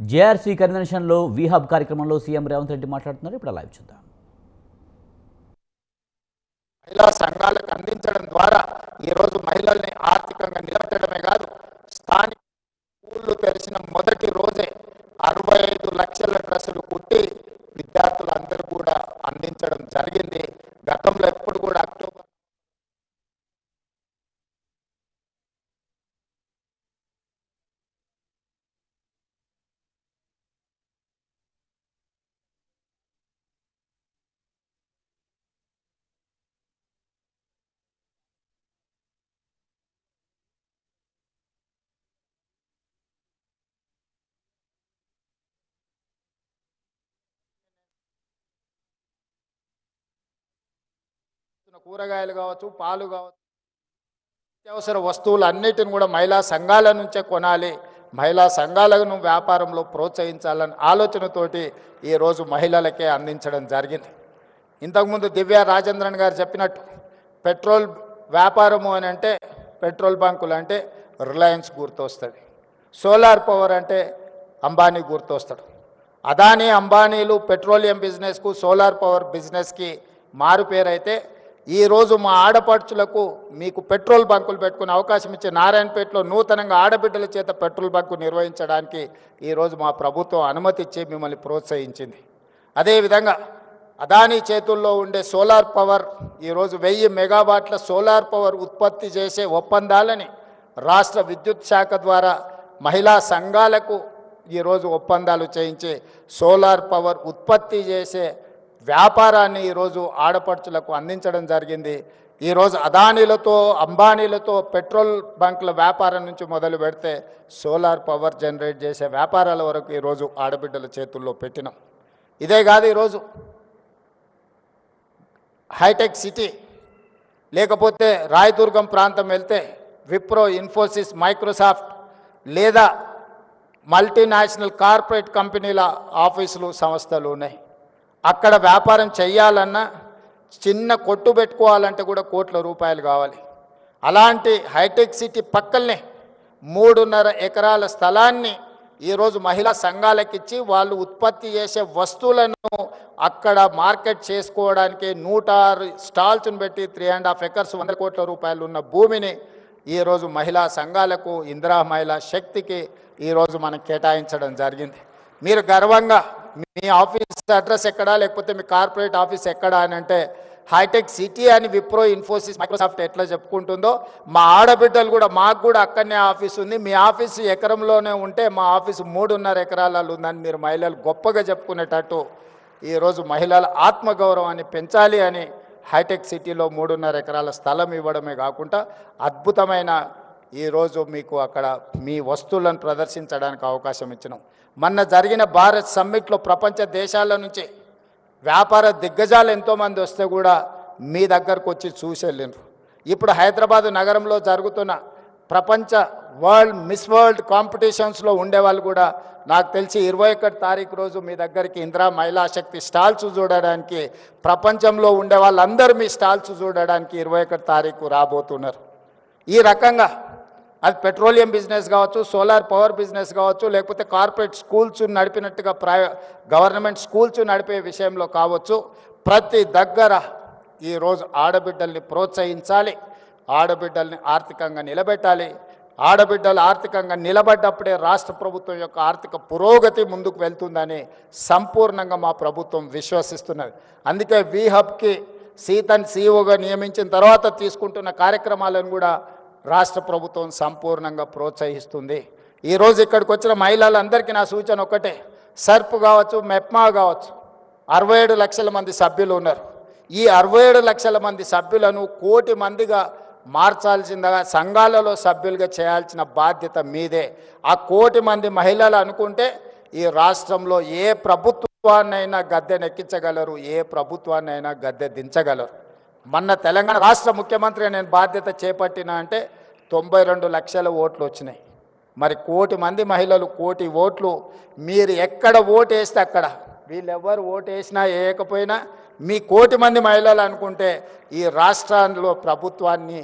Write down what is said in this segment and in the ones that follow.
JRC కన్వెన్షన్లో వీహబ్ కార్యక్రమంలో CM Revanth Reddy మాట్లాడుతున్నారు. ఇప్పుడు లైవ్ చూద్దాం. మహిళా సంఘాలకు అందించడం ద్వారా ఈరోజు మహిళల్ని ఆర్థికంగా నిలబెట్టడమే కాదు స్థానిక స్కూళ్ళు తెరిచిన మొదటి రోజే అరవై ఐదు లక్షల డ్రెస్సులు కుట్టి విద్యార్థులందరూ కూడా అందించడం జరిగింది. గతంలో కూరగాయలు కావచ్చు పాలు కావచ్చు అత్యవసర వస్తువులు అన్నిటిని కూడా మహిళా సంఘాల నుంచే కొనాలి. మహిళా సంఘాలను వ్యాపారంలో ప్రోత్సహించాలని ఆలోచనతోటి ఈరోజు మహిళలకే అందించడం జరిగింది. ఇంతకుముందు దివ్య రాజేంద్రన్ గారు చెప్పినట్టు పెట్రోల్ వ్యాపారము అని అంటే పెట్రోల్ బంకులు అంటే రిలయన్స్ గుర్తొస్తుంది. సోలార్ పవర్ అంటే అంబానీ గుర్తొస్తాడు. అదానీ అంబానీలు పెట్రోలియం బిజినెస్కు సోలార్ పవర్ బిజినెస్కి మారు పేరైతే ఈరోజు మా ఆడపడుచులకు మీకు పెట్రోల్ బంకులు పెట్టుకునే అవకాశం ఇచ్చే నారాయణపేటలో నూతనంగా ఆడబిడ్డల చేత పెట్రోల్ బంకు నిర్వహించడానికి ఈరోజు మా ప్రభుత్వం అనుమతి ఇచ్చి మిమ్మల్ని ప్రోత్సహించింది. అదేవిధంగా అదానీ చేతుల్లో ఉండే సోలార్ పవర్ ఈరోజు వెయ్యి మెగావాట్ల సోలార్ పవర్ ఉత్పత్తి చేసే ఒప్పందాలని రాష్ట్ర విద్యుత్ శాఖ ద్వారా మహిళా సంఘాలకు ఈరోజు ఒప్పందాలు చేయించి సోలార్ పవర్ ఉత్పత్తి చేసే వ్యాపారాన్ని ఈరోజు ఆడపడుచులకు అందించడం జరిగింది. ఈరోజు అదానీలతో అంబానీలతో పెట్రోల్ బంకుల వ్యాపారం నుంచి మొదలు పెడితే సోలార్ పవర్ జనరేట్ చేసే వ్యాపారాల వరకు ఈరోజు ఆడబిడ్డల చేతుల్లో పెట్టినాం. ఇదే కాదు ఈరోజు హైటెక్ సిటీ లేకపోతే రాయదుర్గం ప్రాంతం వెళ్తే విప్రో ఇన్ఫోసిస్ మైక్రోసాఫ్ట్ లేదా మల్టీనేషనల్ కార్పొరేట్ కంపెనీల ఆఫీసులు సంస్థలు ఉన్నాయి. అక్కడ వ్యాపారం చేయాలన్నా చిన్న కొట్టు పెట్టుకోవాలంటే కూడా కోట్ల రూపాయలు కావాలి. అలాంటి హైటెక్ సిటీ పక్కనే మూడున్నర ఎకరాల స్థలాన్ని ఈరోజు మహిళా సంఘాలకిచ్చి వాళ్ళు ఉత్పత్తి చేసే వస్తువులను అక్కడ మార్కెట్ చేసుకోవడానికి నూట ఆరు స్టాల్స్ని పెట్టి త్రీ అండ్ హాఫ్ ఎకర్స్ వందల కోట్ల రూపాయలు ఉన్న భూమిని ఈరోజు మహిళా సంఘాలకు ఇందిరా మహిళా శక్తికి ఈరోజు మనం కేటాయించడం జరిగింది. మీరు గర్వంగా మీ ఆఫీస్ అడ్రస్ ఎక్కడా? లేకపోతే మీ కార్పొరేట్ ఆఫీస్ ఎక్కడా అని అంటే హైటెక్ సిటీ అని విప్రో ఇన్ఫోసిస్ మైక్రోసాఫ్ట్ ఎట్లా చెప్పుకుంటుందో మా ఆడబిడ్డలు కూడా మాకు కూడా అక్కడనే ఆఫీస్ ఉంది. మీ ఆఫీసు ఎకరంలోనే ఉంటే మా ఆఫీసు మూడున్నర ఎకరాలలో ఉందని మీరు మహిళలు గొప్పగా చెప్పుకునేటట్టు ఈరోజు మహిళల ఆత్మగౌరవాన్ని పెంచాలి అని హైటెక్ సిటీలో మూడున్నర ఎకరాల స్థలం ఇవ్వడమే కాకుండా అద్భుతమైన ఈరోజు మీకు అక్కడ మీ వస్తువులను ప్రదర్శించడానికి అవకాశం ఇచ్చినాం. మొన్న జరిగిన భారత్ సమ్మిట్లో ప్రపంచ దేశాల నుంచి వ్యాపార దిగ్గజాలు ఎంతోమంది వస్తే కూడా మీ దగ్గరకు వచ్చి చూసి ఇప్పుడు హైదరాబాద్ నగరంలో జరుగుతున్న ప్రపంచ వరల్డ్ మిస్ వరల్డ్ కాంపిటీషన్స్లో ఉండేవాళ్ళు కూడా నాకు తెలిసి ఇరవై ఒకటి తారీఖు రోజు మీ దగ్గరికి ఇందిరా మహిళా శక్తి స్టాల్స్ చూడడానికి ప్రపంచంలో ఉండే వాళ్ళందరూ మీ స్టాల్స్ చూడడానికి ఇరవై ఒకటి తారీఖు రాబోతున్నారు. ఈ రకంగా అది పెట్రోలియం బిజినెస్ కావచ్చు సోలార్ పవర్ బిజినెస్ కావచ్చు లేకపోతే కార్పొరేట్ స్కూల్స్ నడిపినట్టుగా ప్రైవే గవర్నమెంట్ స్కూల్స్ నడిపే విషయంలో కావచ్చు ప్రతి దగ్గర ఈరోజు ఆడబిడ్డల్ని ప్రోత్సహించాలి ఆడబిడ్డల్ని ఆర్థికంగా నిలబెట్టాలి. ఆడబిడ్డలు ఆర్థికంగా నిలబడ్డప్పుడే రాష్ట్ర ప్రభుత్వం యొక్క ఆర్థిక పురోగతి ముందుకు వెళ్తుందని సంపూర్ణంగా మా ప్రభుత్వం విశ్వసిస్తున్నది. అందుకే వి హబ్కి సీతన్ సీఓగా నియమించిన తర్వాత తీసుకుంటున్న కార్యక్రమాలను కూడా రాష్ట్ర ప్రభుత్వం సంపూర్ణంగా ప్రోత్సహిస్తుంది. ఈరోజు ఇక్కడికి వచ్చిన మహిళలందరికీ నా సూచన ఒకటే సర్ప్ కావచ్చు మెప్మా కావచ్చు. అరవై ఏడు లక్షల మంది సభ్యులు ఉన్నారు. ఈ అరవై ఏడు లక్షల మంది సభ్యులను కోటి మందిగా మార్చాల్సిందిగా సంఘాలలో సభ్యులుగా చేయాల్సిన బాధ్యత మీదే. ఆ కోటి మంది మహిళలు అనుకుంటే ఈ రాష్ట్రంలో ఏ ప్రభుత్వాన్నైనా గద్దె నెక్కించగలరు ఏ ప్రభుత్వాన్నైనా గద్దె దించగలరు. మొన్న తెలంగాణ రాష్ట్ర ముఖ్యమంత్రి నేను బాధ్యత చేపట్టిన అంటే తొంభై రెండు లక్షల ఓట్లు వచ్చినాయి. మరి కోటి మంది మహిళలు కోటి ఓట్లు మీరు ఎక్కడ ఓటు వేస్తే అక్కడ? వీళ్ళెవ్వరు ఓటు వేసినా వేయకపోయినా మీ కోటి మంది మహిళలు అనుకుంటే ఈ రాష్ట్రంలో ప్రభుత్వాన్ని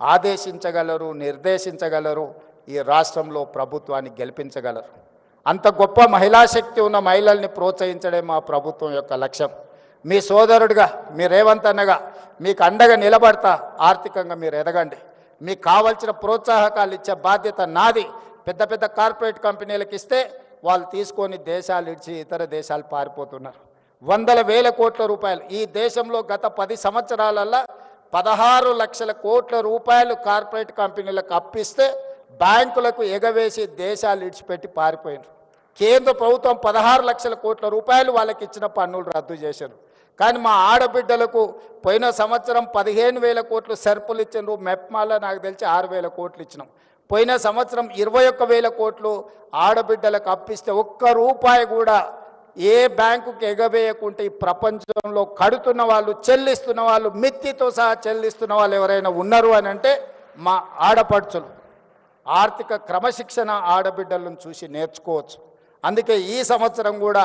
ఆదేశించగలరు నిర్దేశించగలరు ఈ రాష్ట్రంలో ప్రభుత్వాన్ని గెలిపించగలరు. అంత గొప్ప మహిళా శక్తి ఉన్న మహిళల్ని ప్రోత్సహించడే మా ప్రభుత్వం యొక్క లక్ష్యం. మీ సోదరుడిగా మీ రేవంత్ అన్నగా మీకు అండగా నిలబడతా ఆర్థికంగా మీరు ఎదగండి. మీకు కావలసిన ప్రోత్సాహకాలు ఇచ్చే బాధ్యత నాది. పెద్ద పెద్ద కార్పొరేట్ కంపెనీలకు ఇస్తే వాళ్ళు తీసుకొని దేశాలు ఇచ్చి ఇతర దేశాలు పారిపోతున్నారు. వందల వేల కోట్ల రూపాయలు. ఈ దేశంలో గత పది సంవత్సరాలల్లో పదహారు లక్షల కోట్ల రూపాయలు కార్పొరేట్ కంపెనీలకు అప్పిస్తే బ్యాంకులకు ఎగవేసి దేశాలు ఇడిచిపెట్టి పారిపోయినారు. కేంద్ర ప్రభుత్వం పదహారు లక్షల కోట్ల రూపాయలు వాళ్ళకి ఇచ్చిన పన్నులు రద్దు చేశారు. కానీ మా ఆడబిడ్డలకు పోయిన సంవత్సరం పదిహేను వేల కోట్లు సరుపులు ఇచ్చినారు మెప్మాలో నాకు తెలిసి ఆరు వేల కోట్లు ఇచ్చినాం. పోయిన సంవత్సరం ఇరవై ఒక్క వేల కోట్లు ఆడబిడ్డలకు అప్పిస్తే ఒక్క రూపాయి కూడా ఏ బ్యాంకుకి ఎగవేయకుంటే ఈ ప్రపంచంలో కడుతున్న వాళ్ళు చెల్లిస్తున్న వాళ్ళు మిత్తితో సహా చెల్లిస్తున్న వాళ్ళు ఎవరైనా ఉన్నారు అని అంటే మా ఆడపడుచులు. ఆర్థిక క్రమశిక్షణ ఆడబిడ్డలను చూసి నేర్చుకోవచ్చు. అందుకే ఈ సంవత్సరం కూడా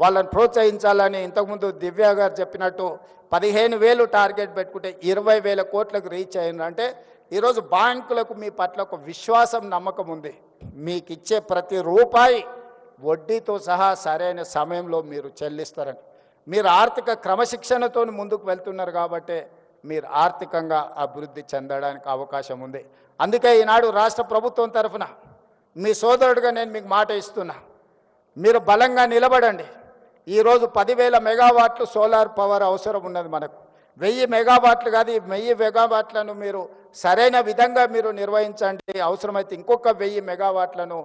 వాళ్ళని ప్రోత్సహించాలని ఇంతకుముందు దివ్య గారు చెప్పినట్టు పదిహేను వేలు టార్గెట్ పెట్టుకుంటే ఇరవై వేల కోట్లకు రీచ్ అయింది అంటే ఈరోజు బ్యాంకులకు మీ పట్ల ఒక విశ్వాసం నమ్మకం ఉంది. మీకు ఇచ్చే ప్రతి రూపాయి వడ్డీతో సహా సరైన సమయంలో మీరు చెల్లిస్తారని. మీరు ఆర్థిక క్రమశిక్షణతో ముందుకు వెళ్తున్నారు కాబట్టి మీరు ఆర్థికంగా అభివృద్ధి చెందడానికి అవకాశం ఉంది. అందుకే ఈనాడు రాష్ట్ర ప్రభుత్వం తరఫున మీ సోదరుడిగా నేను మీకు మాట ఇస్తున్నా. మీరు బలంగా నిలబడండి. ఈరోజు పదివేల మెగావాట్లు సోలార్ పవర్ అవసరం ఉన్నది మనకు. వెయ్యి మెగావాట్లు కాదు ఈ వెయ్యి మెగావాట్లను మీరు సరైన విధంగా మీరు నిర్వహించండి. అవసరమైతే ఇంకొక వెయ్యి మెగావాట్లను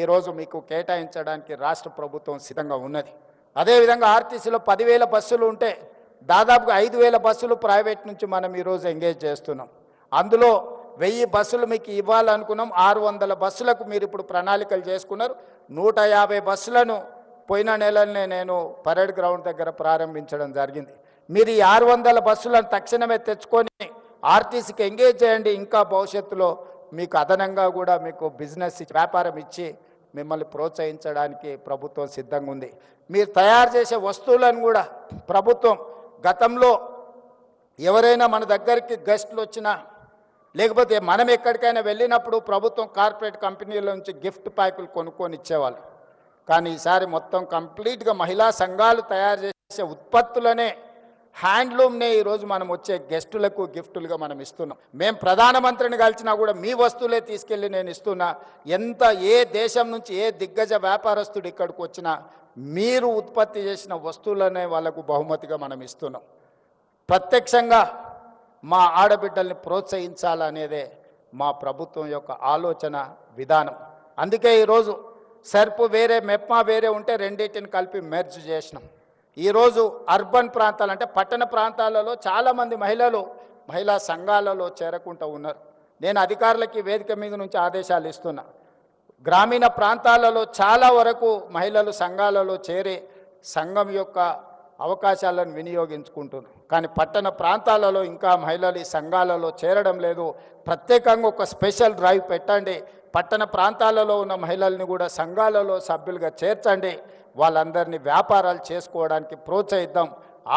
ఈరోజు మీకు కేటాయించడానికి రాష్ట్ర ప్రభుత్వం సిద్ధంగా ఉన్నది. అదేవిధంగా ఆర్టీసీలో పదివేల బస్సులు ఉంటే దాదాపుగా ఐదు వేల బస్సులు ప్రైవేట్ నుంచి మనం ఈరోజు ఎంగేజ్ చేస్తున్నాం. అందులో వెయ్యి బస్సులు మీకు ఇవ్వాలనుకున్నాం. ఆరు వందల బస్సులకు మీరు ఇప్పుడు ప్రణాళికలు చేసుకున్నారు. నూట యాభై బస్సులను పోయిన నెలనే నేను పరేడ్ గ్రౌండ్ దగ్గర ప్రారంభించడం జరిగింది. మీరు ఈ ఆరు వందల బస్సులను తక్షణమే తెచ్చుకొని ఆర్టీసీకి ఎంగేజ్ చేయండి. ఇంకా భవిష్యత్తులో మీకు అదనంగా కూడా మీకు బిజినెస్ వ్యాపారం ఇచ్చి మిమ్మల్ని ప్రోత్సహించడానికి ప్రభుత్వం సిద్ధంగా ఉంది. మీరు తయారు చేసే వస్తువులను కూడా ప్రభుత్వం గతంలో ఎవరైనా మన దగ్గరికి గెస్ట్లు వచ్చినా లేకపోతే మనం ఎక్కడికైనా వెళ్ళినప్పుడు ప్రభుత్వం కార్పొరేట్ కంపెనీల నుంచి గిఫ్ట్ ప్యాకులు కొనుక్కొని ఇచ్చేవాళ్ళు. కానీ ఈసారి మొత్తం కంప్లీట్గా మహిళా సంఘాలు తయారు చేసే ఉత్పత్తులనే హ్యాండ్లూమ్నే ఈరోజు మనం వచ్చే గెస్టులకు గిఫ్టులుగా మనం ఇస్తున్నాం. మేము ప్రధానమంత్రిని కలిసినా కూడా మీ వస్తువులే తీసుకెళ్ళి నేను ఇస్తున్నా. ఎంత ఏ దేశం నుంచి ఏ దిగ్గజ వ్యాపారస్తుడు ఇక్కడికి వచ్చినా మీరు ఉత్పత్తి చేసిన వస్తువులనే వాళ్ళకు బహుమతిగా మనం ఇస్తున్నాం. ప్రత్యక్షంగా మా ఆడబిడ్డల్ని ప్రోత్సహించాలనేదే మా ప్రభుత్వం యొక్క ఆలోచన విధానం. అందుకే ఈరోజు సర్పు వేరే మెప్మా వేరే ఉంటే రెండింటిని కలిపి మెర్జ్ చేసినాం. ఈరోజు అర్బన్ ప్రాంతాలు అంటే పట్టణ ప్రాంతాలలో చాలామంది మహిళలు మహిళా సంఘాలలో చేరకుంటూ ఉన్నారు. నేను అధికారులకి వేదిక మీద నుంచి ఆదేశాలు ఇస్తున్నా. గ్రామీణ ప్రాంతాలలో చాలా వరకు మహిళలు సంఘాలలో చేరి సంఘం యొక్క అవకాశాలను వినియోగించుకుంటున్నారు. కానీ పట్టణ ప్రాంతాలలో ఇంకా మహిళలు ఈ సంఘాలలో చేరడం లేదు. ప్రత్యేకంగా ఒక స్పెషల్ డ్రైవ్ పెట్టండి. పట్టణ ప్రాంతాలలో ఉన్న మహిళల్ని కూడా సంఘాలలో సభ్యులుగా చేర్చండి. వాళ్ళందరినీ వ్యాపారాలు చేసుకోవడానికి ప్రోత్సహిద్దాం.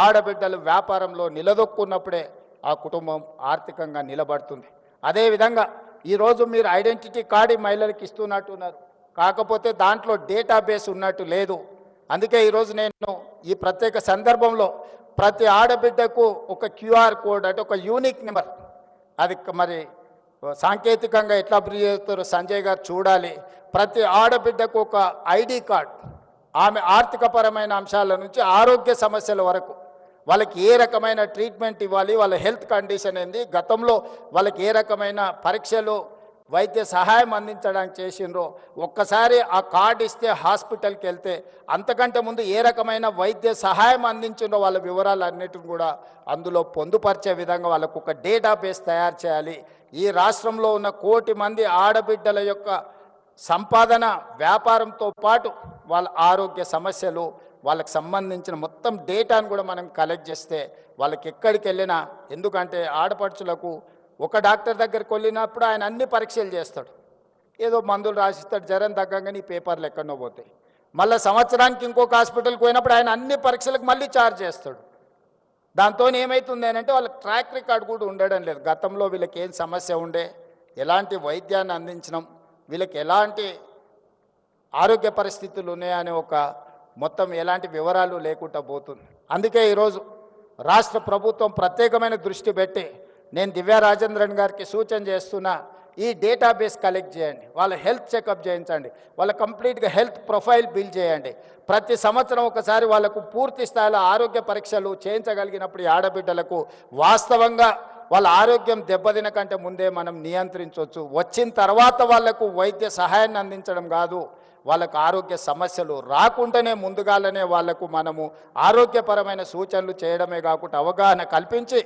ఆడబిడ్డలు వ్యాపారంలో నిలదొక్కున్నప్పుడే ఆ కుటుంబం ఆర్థికంగా నిలబడుతుంది. అదేవిధంగా ఈరోజు మీరు ఐడెంటిటీ కార్డు ఈ మహిళలకు ఇస్తున్నట్టున్నారు కాకపోతే దాంట్లో డేటాబేస్ ఉన్నట్టు లేదు. అందుకే ఈరోజు నేను ఈ ప్రత్యేక సందర్భంలో ప్రతి ఆడబిడ్డకు ఒక క్యూఆర్ కోడ్ అంటే ఒక యూనిక్ నెంబర్. అది మరి సాంకేతికంగా ఎట్లా అభివృద్ధి చేస్తారో సంజయ్ గారు చూడాలి. ప్రతి ఆడబిడ్డకు ఒక ఐడి కార్డ్ ఆమె ఆర్థికపరమైన అంశాల నుంచి ఆరోగ్య సమస్యల వరకు. వాళ్ళకి ఏ రకమైన ట్రీట్మెంట్ ఇవ్వాలి వాళ్ళ హెల్త్ కండిషన్ ఏంది గతంలో వాళ్ళకి ఏ రకమైన పరీక్షలు వైద్య సహాయం అందించడానికి చేసిండ్రో ఒక్కసారి ఆ కార్డు ఇస్తే హాస్పిటల్కి వెళ్తే అంతకంటే ముందు ఏ రకమైన వైద్య సహాయం అందించిండ్రో వాళ్ళ వివరాలు అన్నిటిని కూడా అందులో పొందుపరిచే విధంగా వాళ్ళకు ఒక డేటాబేస్ తయారు చేయాలి. ఈ రాష్ట్రంలో ఉన్న కోటి మంది ఆడబిడ్డల యొక్క సంపాదన వ్యాపారంతో పాటు వాళ్ళ ఆరోగ్య సమస్యలు వాళ్ళకి సంబంధించిన మొత్తం డేటాను కూడా మనం కలెక్ట్ చేస్తే వాళ్ళకి ఎక్కడికి వెళ్ళినా ఎందుకంటే ఆడపడుచులకు ఒక డాక్టర్ దగ్గరికి వెళ్ళినప్పుడు ఆయన అన్ని పరీక్షలు చేస్తాడు. ఏదో మందులు రాసిస్తాడు జ్వరం తగ్గంగానే ఈ పేపర్లు ఎక్కడో పోతాయి. మళ్ళీ సంవత్సరానికి ఇంకొక హాస్పిటల్కి పోయినప్పుడు ఆయన అన్ని పరీక్షలకు మళ్ళీ ఛార్జ్ చేస్తాడు. దాంతో ఏమవుతుంది అని అంటే వాళ్ళకి ట్రాక్ రికార్డ్ కూడా ఉండడం లేదు. గతంలో వీళ్ళకి ఏం సమస్య ఉండే ఎలాంటి వైద్యాన్ని అందించడం వీళ్ళకి ఎలాంటి ఆరోగ్య పరిస్థితులు ఉన్నాయనే ఒక మొత్తం ఎలాంటి వివరాలు లేకుండా పోతుంది. అందుకే ఈరోజు రాష్ట్ర ప్రభుత్వం ప్రత్యేకమైన దృష్టి పెట్టి నేను దివ్యా రాజేంద్రన్ గారికి సూచన చేస్తున్నా ఈ డేటాబేస్ కలెక్ట్ చేయండి. వాళ్ళ హెల్త్ చెకప్ చేయించండి. వాళ్ళ కంప్లీట్గా హెల్త్ ప్రొఫైల్ బిల్ చేయండి. ప్రతి సంవత్సరం ఒకసారి వాళ్ళకు పూర్తి స్థాయిలో ఆరోగ్య పరీక్షలు చేయించగలిగినప్పుడు ఆడబిడ్డలకు వాస్తవంగా వాళ్ళ ఆరోగ్యం దెబ్బతిన కంటే ముందే మనం నియంత్రించవచ్చు. వచ్చిన తర్వాత వాళ్ళకు వైద్య సహాయాన్ని అందించడం కాదు. వాళ్ళకు ఆరోగ్య సమస్యలు రాకుండానే ముందుగాలనే వాళ్ళకు మనము ఆరోగ్యపరమైన సూచనలు చేయడమే కాకుండా అవగాహన కల్పించి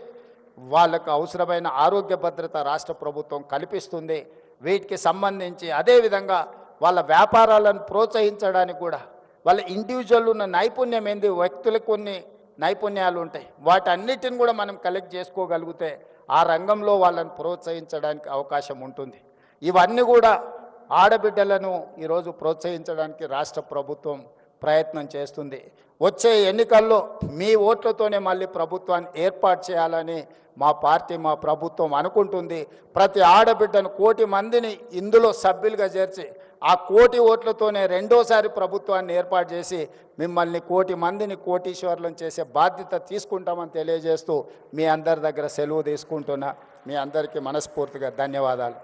వాళ్ళకు అవసరమైన ఆరోగ్య భద్రత రాష్ట్ర ప్రభుత్వం కల్పిస్తుంది. వీటికి సంబంధించి అదేవిధంగా వాళ్ళ వ్యాపారాలను ప్రోత్సహించడానికి కూడా వాళ్ళ ఇండివిజువల్ ఉన్న నైపుణ్యం ఏంది వ్యక్తులకు కొన్ని నైపుణ్యాలు ఉంటాయి. వాటన్నిటిని కూడా మనం కలెక్ట్ చేసుకోగలిగితే ఆ రంగంలో వాళ్ళని ప్రోత్సహించడానికి అవకాశం ఉంటుంది. ఇవన్నీ కూడా ఆడబిడ్డలను ఈరోజు ప్రోత్సహించడానికి రాష్ట్ర ప్రభుత్వం ప్రయత్నం చేస్తుంది. వచ్చే ఎన్నికల్లో మీ ఓట్లతోనే మళ్ళీ ప్రభుత్వాన్ని ఏర్పాటు చేయాలని మా పార్టీ మా ప్రభుత్వం అనుకుంటుంది. ప్రతి ఆడబిడ్డను కోటి మందిని ఇందులో సభ్యులుగా చేర్చి ఆ కోటి ఓట్లతోనే రెండోసారి ప్రభుత్వాన్ని ఏర్పాటు చేసి మిమ్మల్ని కోటి మందిని కోటీశ్వర్లను చేసే బాధ్యత తీసుకుంటామని తెలియజేస్తూ మీ అందరి దగ్గర సెలవు తీసుకుంటున్నా. మీ అందరికీ మనస్ఫూర్తిగా ధన్యవాదాలు.